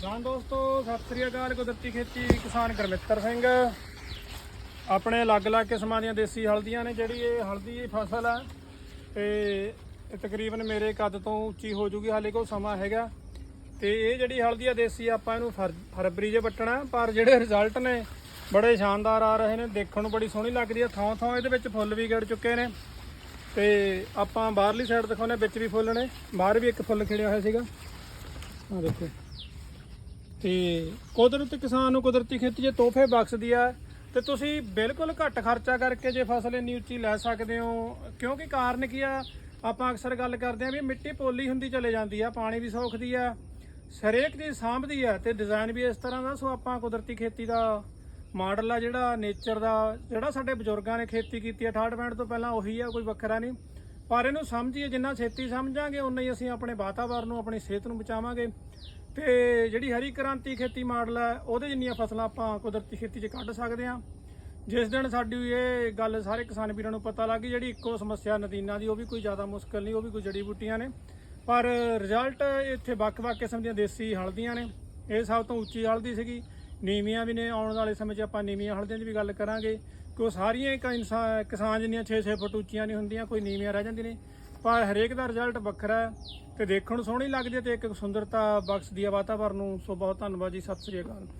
ਕਿਸਾਨ ਦੋਸਤੋ, ਸਤਿ ਸ੍ਰੀ ਅਕਾਲ, ਕੁਦਰਤੀ ਖੇਤੀ ਕਿਸਾਨ ਗੁਰਮਿੱਤਰ ਸਿੰਘ। ਆਪਣੇ ਅਲੱਗ-ਅਲੱਗ ਕਿਸਮਾਂ ਦੀਆਂ ਦੇਸੀ ਹਲਦੀਆਂ ਨੇ, ਜਿਹੜੀ ਇਹ ਹਲਦੀ ਦੀ ਫਸਲ ਹੈ ਤੇ ਇਹ ਤਕਰੀਬਨ ਮੇਰੇ ਕੱਦ ਤੋਂ ਉੱਚੀ ਹੋ ਜੂਗੀ, ਹਾਲੇ ਕੋਈ ਸਮਾਂ ਹੈਗਾ। ਤੇ ਇਹ ਜਿਹੜੀ ਹਲਦੀ ਆ, ਦੇਸੀ ਆਪਾਂ ਇਹਨੂੰ ਫਰ- ਫਰਵਰੀ 'ਚ ਵੱਟਣਾ, ਪਰ ਜਿਹੜੇ ਰਿਜ਼ਲਟ ਨੇ, ਬੜੇ ਸ਼ਾਨਦਾਰ ਆ ਰਹੇ ਨੇ, ਦੇਖਣ ਨੂੰ ਬੜੀ ਸੋਹਣੀ ਲੱਗਦੀ ਆ। ਥਾਂ ਥਾਂ ਇਹਦੇ ਵਿੱਚ ਫੁੱਲ ਵੀ ਗੜ ਚੁੱਕੇ ਨੇ। ਤੇ ਆਪਾਂ ਬਾਹਰਲੀ ਸਾਈਡ ਦਿਖਾਉਂਦੇ ਵਿੱਚ ਵੀ ਫੁੱਲ ਨੇ, ਬਾਹਰ ਵੀ ਇੱਕ ਫੁੱਲ ਖਿੜਿਆ ਹੋਇਆ ਸੀਗਾ। ਆ ਦੇਖੋ। ਤੇ ਕੁਦਰਤ ਕਿਸਾਨ ਨੂੰ ਕੁਦਰਤੀ ਖੇਤੀ ਜੇ ਤੋਹਫੇ ਬਖਸ਼ਦੀ ਆ। ਤੇ ਤੁਸੀਂ ਬਿਲਕੁਲ ਘੱਟ ਖਰਚਾ ਕਰਕੇ ਜੇ ਫਸਲ ਇੰਨੀ ਉੱਚੀ ਲੈ ਸਕਦੇ ਹੋ, ਕਿਉਂਕਿ ਕਾਰਨ ਕੀ ਆ? ਆਪਾਂ ਅਕਸਰ ਗੱਲ ਕਰਦੇ ਆ ਵੀ ਮਿੱਟੀ ਪੋਲੀ ਹੁੰਦੀ ਚਲੇ ਜਾਂਦੀ ਆ, ਪਾਣੀ ਵੀ ਸੌਖਦੀ ਆ ਸਰੇਕ ਦੀ ਸਾਂਭਦੀ ਆ ਤੇ ਡਿਜ਼ਾਈਨ ਵੀ ਇਸ ਤਰ੍ਹਾਂ ਦਾ। ਸੋ ਆਪਾਂ ਕੁਦਰਤੀ ਖੇਤੀ ਦਾ ਮਾਡਲ ਆ ਜਿਹੜਾ ਨੇਚਰ ਦਾ, ਜਿਹੜਾ ਸਾਡੇ ਬਜ਼ੁਰਗਾਂ ਨੇ ਖੇਤੀ ਕੀਤੀ ਆ। 68 65 ਤੋਂ ਪਹਿਲਾਂ ਉਹੀ ਆ, ਕੋਈ ਵੱਖਰਾ ਨਹੀਂ। ਪਰ ਇਹਨੂੰ ਸਮਝੀਏ, ਜਿੰਨਾ ਛੇਤੀ ਸਮਝਾਂਗੇ, ਉਨਾ ਹੀ ਅਸੀਂ ਆਪਣੇ ਵਾਤਾਵਰਨ ਨੂੰ, ਆਪਣੀ ਸਿਹਤ ਨੂੰ ਬਚਾਵਾਂਗੇ। ਤੇ ਜਿਹੜੀ ਹਰੀ ਕ੍ਰਾਂਤੀ ਖੇਤੀ ਮਾਡਲ ਹੈ, ਉਹਦੇ ਜਿੰਨੀਆਂ ਫਸਲਾਂ ਆਪਾਂ ਕੁਦਰਤੀ ਖੇਤੀ 'ਚ ਕੱਢ ਸਕਦੇ ਹਾਂ। ਜਿਸ ਦਿਨ ਸਾਡੀ ਇਹ ਗੱਲ ਸਾਰੇ ਕਿਸਾਨ ਵੀਰਾਂ ਨੂੰ ਪਤਾ ਲੱਗ ਗਈ, ਜਿਹੜੀ ਇੱਕੋ ਸਮੱਸਿਆ ਨਦੀਨਾਂ ਦੀ, ਉਹ ਵੀ ਕੋਈ ਜ਼ਿਆਦਾ ਮੁਸ਼ਕਲ ਨਹੀਂ, ਉਹ ਵੀ ਕੋਈ ਜੜੀ ਬੂਟੀਆਂ ਨੇ। ਪਰ ਰਿਜ਼ਲਟ ਇੱਥੇ ਵੱਖ-ਵੱਖ ਕਿਸਮ ਦੀਆਂ ਦੇਸੀ ਹਲਦੀਆਂ ਨੇ। ਇਹ ਸਭ ਤੋਂ ਉੱਚੀ ਹਲਦੀ ਸੀਗੀ। ਨੀਵੀਆਂ ਵੀ ਨੇ, ਆਉਣ ਵਾਲੇ ਸਮੇਂ 'ਚ ਆਪਾਂ ਨੀਵੀਆਂ ਹਲਦੀਆਂ ਦੀ ਵੀ ਗੱਲ ਕਰਾਂਗੇ। ਕਿ ਉਹ ਸਾਰੀਆਂ ਇਨਸਾ- ਕਿਸਾਨ ਜਿੰਨੀਆਂ 6-6 ਫੁੱਟ ਉੱਚੀਆਂ ਨਹੀਂ ਹੁੰਦੀਆਂ, ਕੋਈ ਨੀਵੀਆਂ ਰਹਿ ਜਾਂਦੀਆਂ ਨੇ। ਪਰ ਹਰੇਕ ਦਾ ਰਿਜ਼ਲਟ ਵੱਖਰਾ ਹੈ ਤੇ ਦੇਖਣ ਨੂੰ ਸੋਹਣੀ ਲੱਗਦੀ ਹੈ ਤੇ ਇੱਕ ਸੁੰਦਰਤਾ ਬਖਸ਼ਦੀ ਹੈ ਵਾਤਾਵਰਨ ਨੂੰ। ਸੋ ਬਹੁਤ ਧੰਨਵਾਦ ਜੀ, ਸਤਿ ਸ੍ਰੀ ਅਕਾਲ।